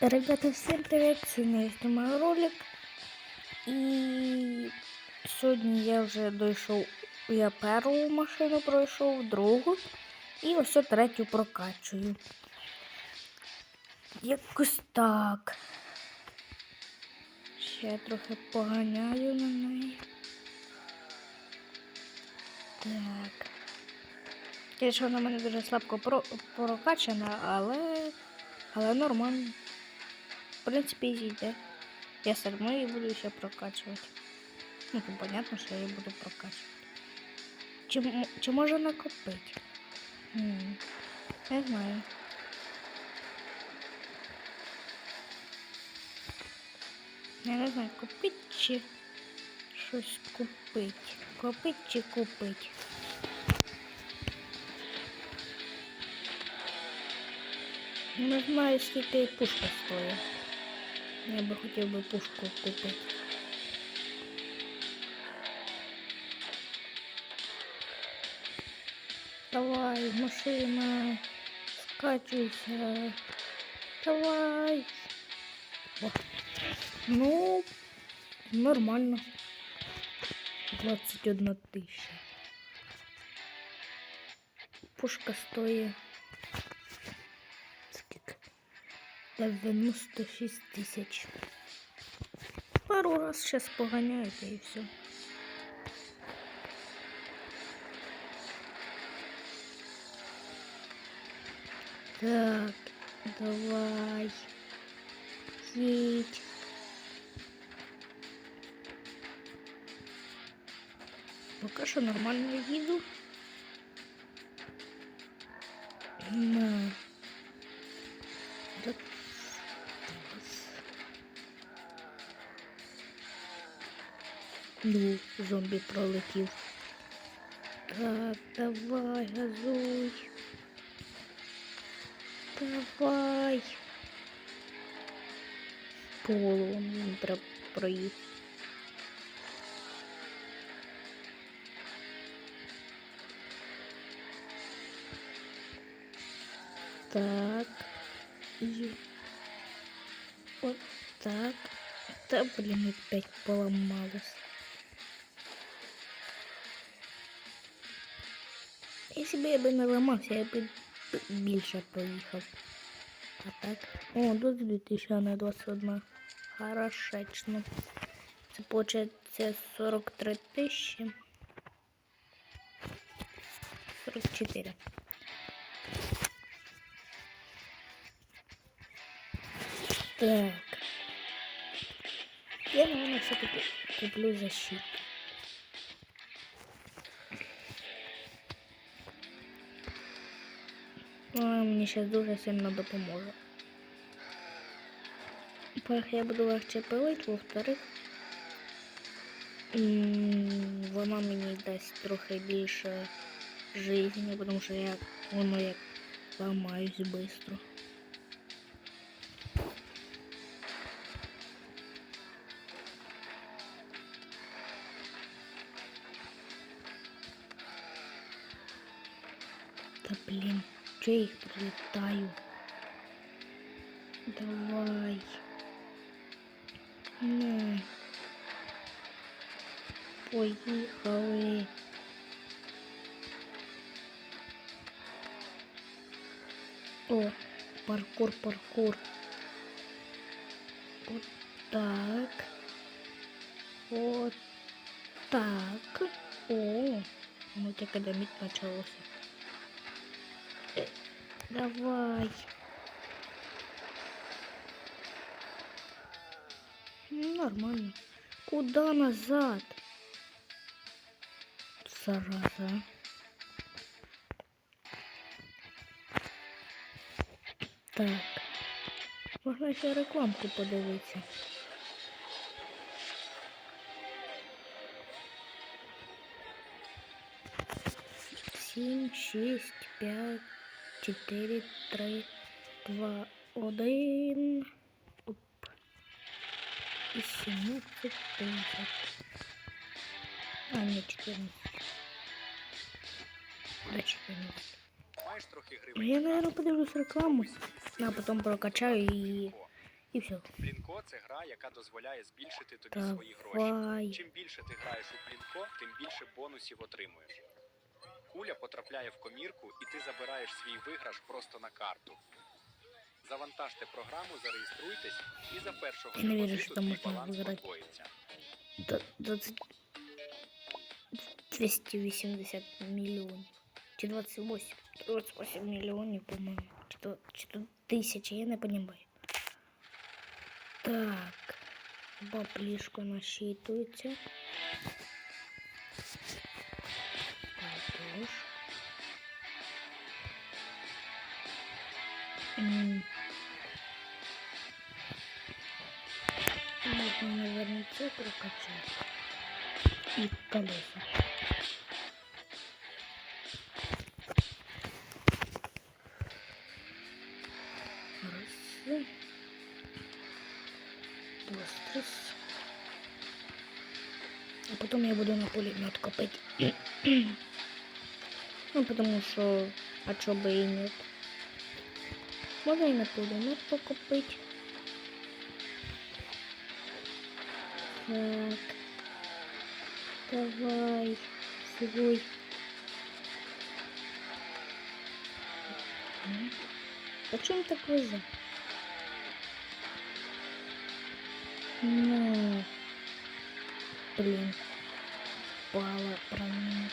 Ребята, всем привет! Сегодня я снимаю ролик. І сьогодні я вже дійшов. Я першу машину пройшов, другу. І ось третю прокачую. Якось так. Ще трохи поганяю на неї. Так. Звісно, вона мене дуже слабко прокачана, але, але нормально принципе, изиде. Я с армой буду еще прокачивать. Ну, понятно, что я ее буду прокачивать. Чем, чем можно накопить? М не знаю. Я не знаю, купить чи щось купить. Купить чи купить. Не знаю, скільки пушка стоїть. Я би хотів би пушку купити. Давай, машина, скачуйся. Давай. О. Ну, нормально. 21 тисяча. Пушка стоїть. 96 тисяч. Пару раз сейчас поганяєте і все. Так, давай. Їдь. Поки що нормально їду. На. зомбі пролетів. Так, давай, газуй. Давай. По головам мені треба проїхати. Так. И вот так. Да, блин, опять поломалось. Бы я бы не ламався, я б більше проїхав. А так. О, до 2021. Хорошечно. Це получается 43 тисячі. 44. Так. Я, наверное, все-таки куплю защиту. Вона мені зараз дуже сильно допоможе. Во-первых, я буду легче пилити, во-вторых, вона мені дасть трохи більше життя, тому що я воно як ламаюсь швидко. Да блин, че я их прилетаю? Давай. Ну. Поїхали. О, паркур, паркур. Вот так. Вот так. О, ну тільки домить почалося. Давай. Ну, Нормально. Куда назад? Зараза. Так. Можна ще рекламку подивитися. Сім, шість, п'ять, чотири, три, два, один. Оп. І 17 тисяч. А, не 14. До 14. Маєш трохи Ну, гривень? Я, наверное, подивлюсь рекламу, а потом прокачаю і І все. Блінко це гра, яка дозволяє збільшити тобі свої гроші. Чим більше ти граєш у блінко, тим більше бонусів отримуєш. Куля потрапляє в комірку, і ти забираєш свій виграш просто на карту. Завантажте програму, зареєструйтесь, і за першого Я не вірю, що там можна баланс виграти. подвоїться. До, до, ц- 280 мільйонів. Чи 28? 28 мільйонів, по-моєму. Чи то, чи то тисячі, я не розумію. Так. Баблішко насчитується. Це прокачать. И колеса. Раз. А потом я буду на пулемет копать. ну, потому что, а чё бы и нет. Можно и на пулемет покупить. Так. Давай. Свой. Почему так везет? Ну. Блин. Пала про меня.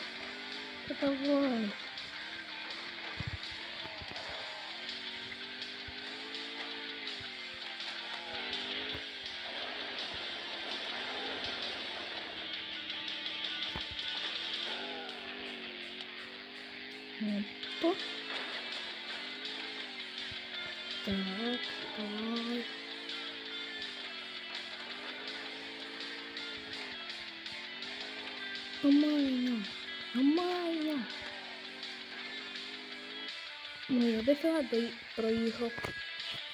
Да давай. Нормально. Нормально. Ну, я дофига дой- проїхав.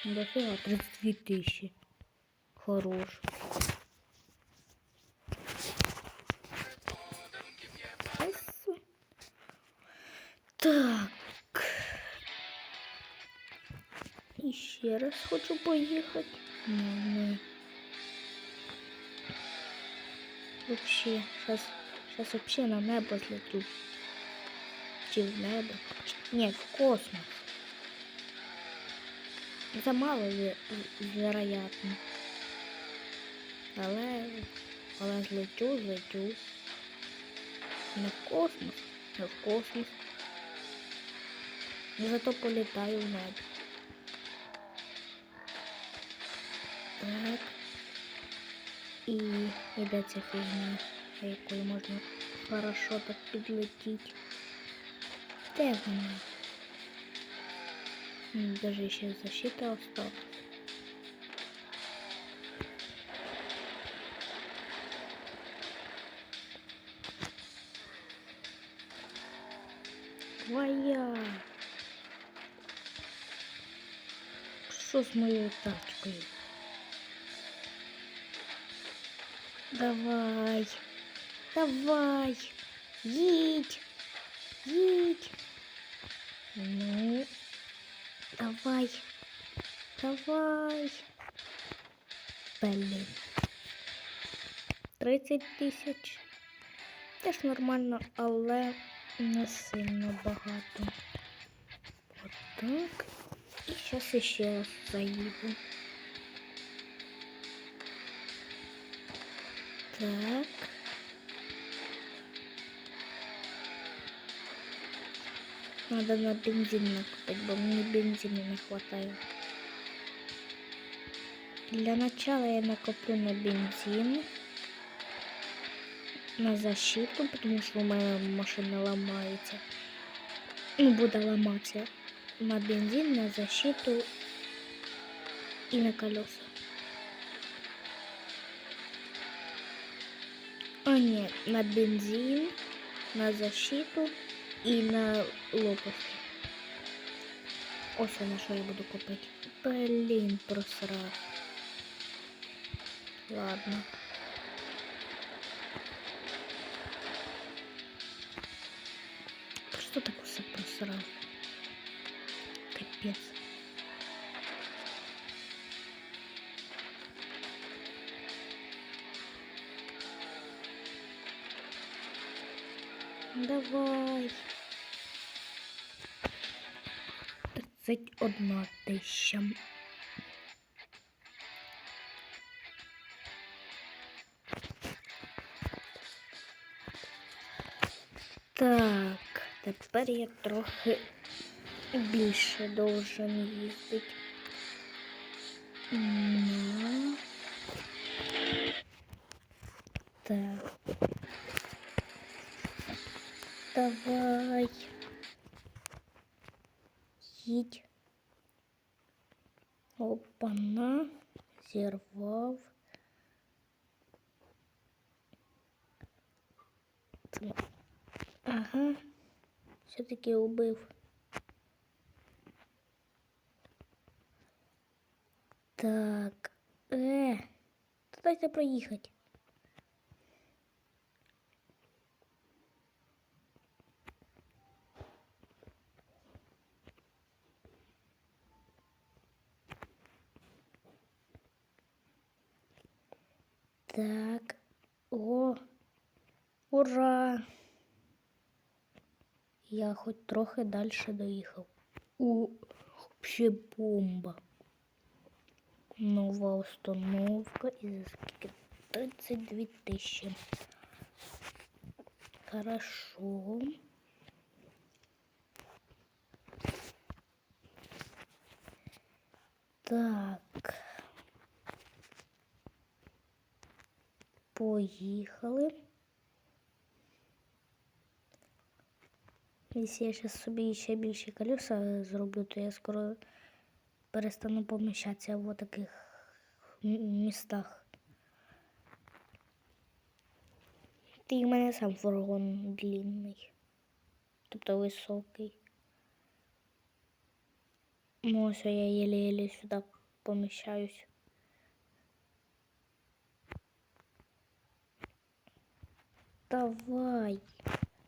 Дофига 32 тисячі. Хорош. Так. І ще раз хочу поїхати. Ну, ну. Вообще, сейчас, сейчас вообще на небо злету. Чи в небо? Нет, в космос. Замало ве- вероятно. Але, але злетю, злетю. Не в космос, не в космос. Зато політаю в небо. Так. І іде ця фігня, якою можна хорошо так підлетіти. Де вона? М, Даже ще защита осталась. Твоя. Що з моєю тачкою? Давай. Давай. Їдь. Їдь. Ну. Давай. Давай. Блін. 30 тисяч. Теж нормально, але не сильно багато. Отак. І зараз ще раз заїду. Так. Надо на бензин накопить, бо мне бензина не хватает. Для начала я накоплю на бензин, на защиту, потому что у меня машина ломается. Ну, буде ломаться. На бензин, на защиту и на колеса. А нет, на бензин, на защиту и на лопасті. Ось на що я буду купити. Блін, просрав. Ладно. Что такое усе просрав? Капец. Давай. 31 тисяча. Так, тепер я трохи більше должен їздити. Так. Давай Їдь. Опана. Зірвав. Це- Ага. Все-таки убив. Так. Е. то Дайте проїхати. Так. О. Ура! Я хоч трохи далі доїхав. У вообще бомба. Нова установка і за скільки? 32 тисячі. Хорошо. Так. Поїхали. Якщо я зараз собі ще більші колеса зроблю, то я скоро перестану поміщатися в таких містах. Ти в мене сам фургон длинний, тобто високий. Ну, ось я єле-єле сюди поміщаюсь. Давай.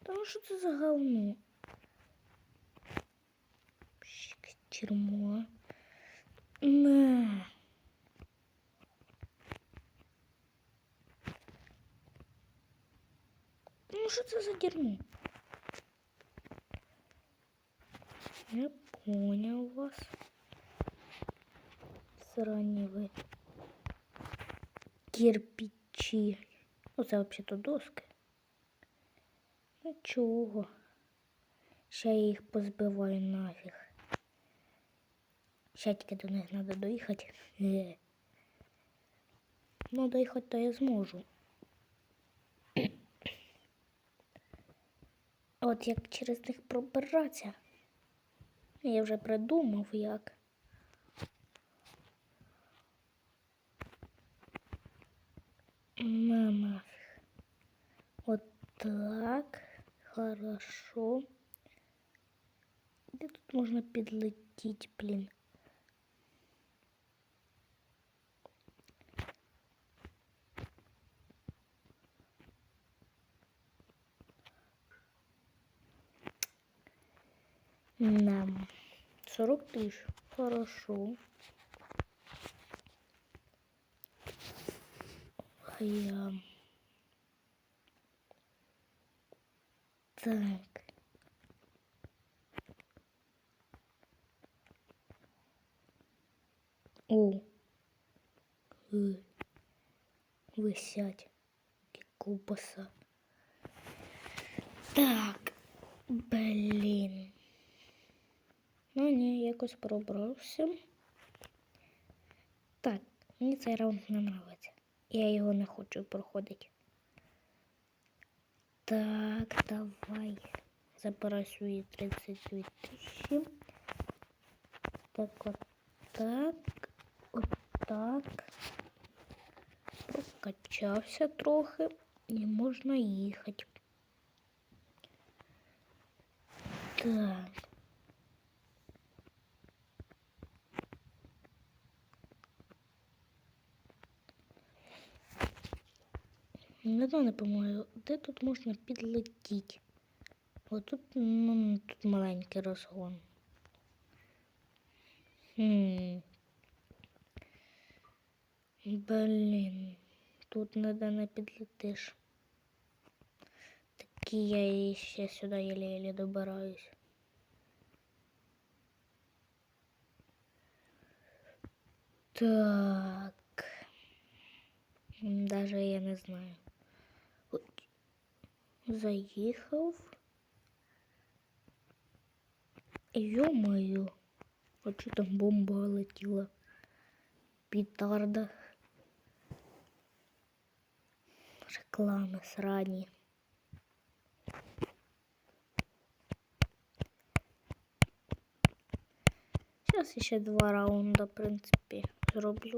Та ну що це за говно? Щик, Тюрьма. На. Ну що це за дерьмо? Я понял вас. Срані ви. Кирпичі. Ну, це взагалі-то доски. Нічого. Ще я їх позбиваю нафіг. Ще тільки до них треба доїхати. Ну, доїхати то я зможу. От як через них пробиратися. Я вже придумав як. Хорошо. Де тут можна підлетіти, блін? Нам 40 тысяч. Хорошо. Я... Так. О. Ви. Висять. Які ковбаса. Так. Блін. Ну ні, якось пробрався. Так, мені цей раунд не подобається. Я його не хочу проходити. Так, давай. Забирай свої 32 тисячі. Так, от так. От так. Прокачався трохи і можна їхати. Так. Не знаю, не помою, де тут можна підлетіти? Отут ну, тут маленький розгон. Хм. Блін, тут ніде не підлетиш. Так Я и ще сюда еле-еле добираюсь. Так. М, Даже я не знаю. От. Заїхав. Ё-моё. А чё там бомба летіла? Петарда. Реклами срані. Сейчас еще два раунда, в принципе, зроблю.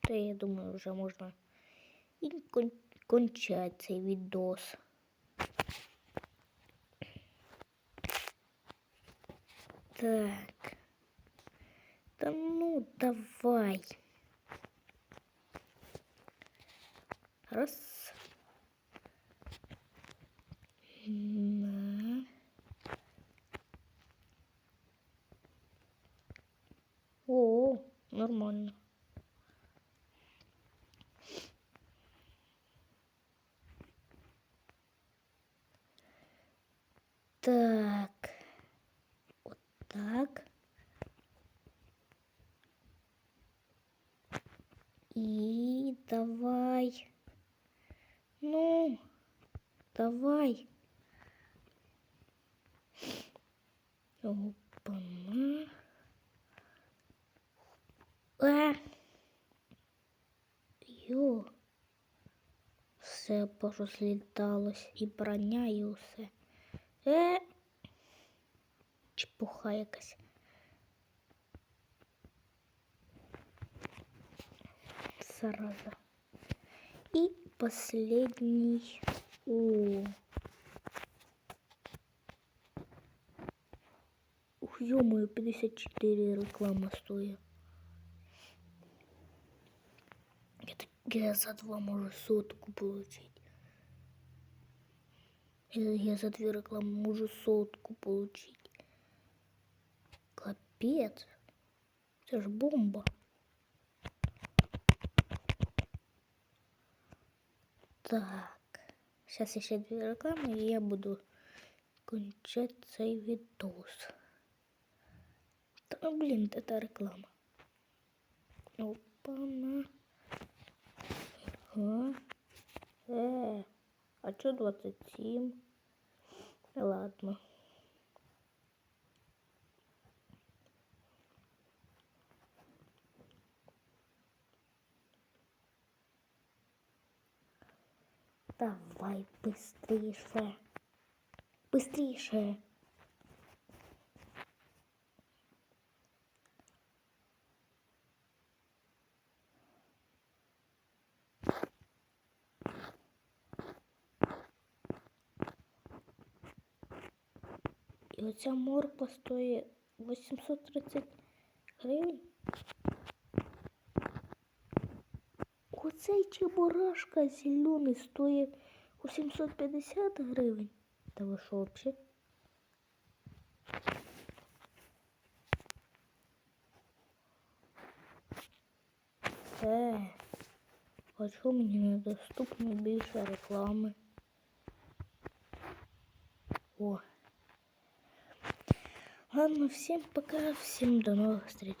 Та я думаю, вже можна і кон- кончати цей відос. Так. Та ну давай. Раз. На. О, нормально. Так Вот так. И давай. Ну, давай. Опа-на. А. Йо. Все порозліталось і броня, і усе. Е. Чепуха якась. Зараза. И последний. О. Ух, ё-моё, 54 реклама стоит. Так- я за два можу сотку получить. Я, я за две рекламы можу сотку получить. Капец. Это ж бомба. Так. Сейчас еще две рекламы, и я буду кончать цей відос. Та блін, это реклама. Опа-на. Ага. Э, а чё 27? Ладно. Давай быстрее. Быстрее. І оця морква стоїть 830 гривень. Оцей чебурашка зелений стоїть 850 гривень. Та ви що взагалі? Е, а чому мені недоступно більше реклами? О. Ладно, всем пока, всем до новых встреч.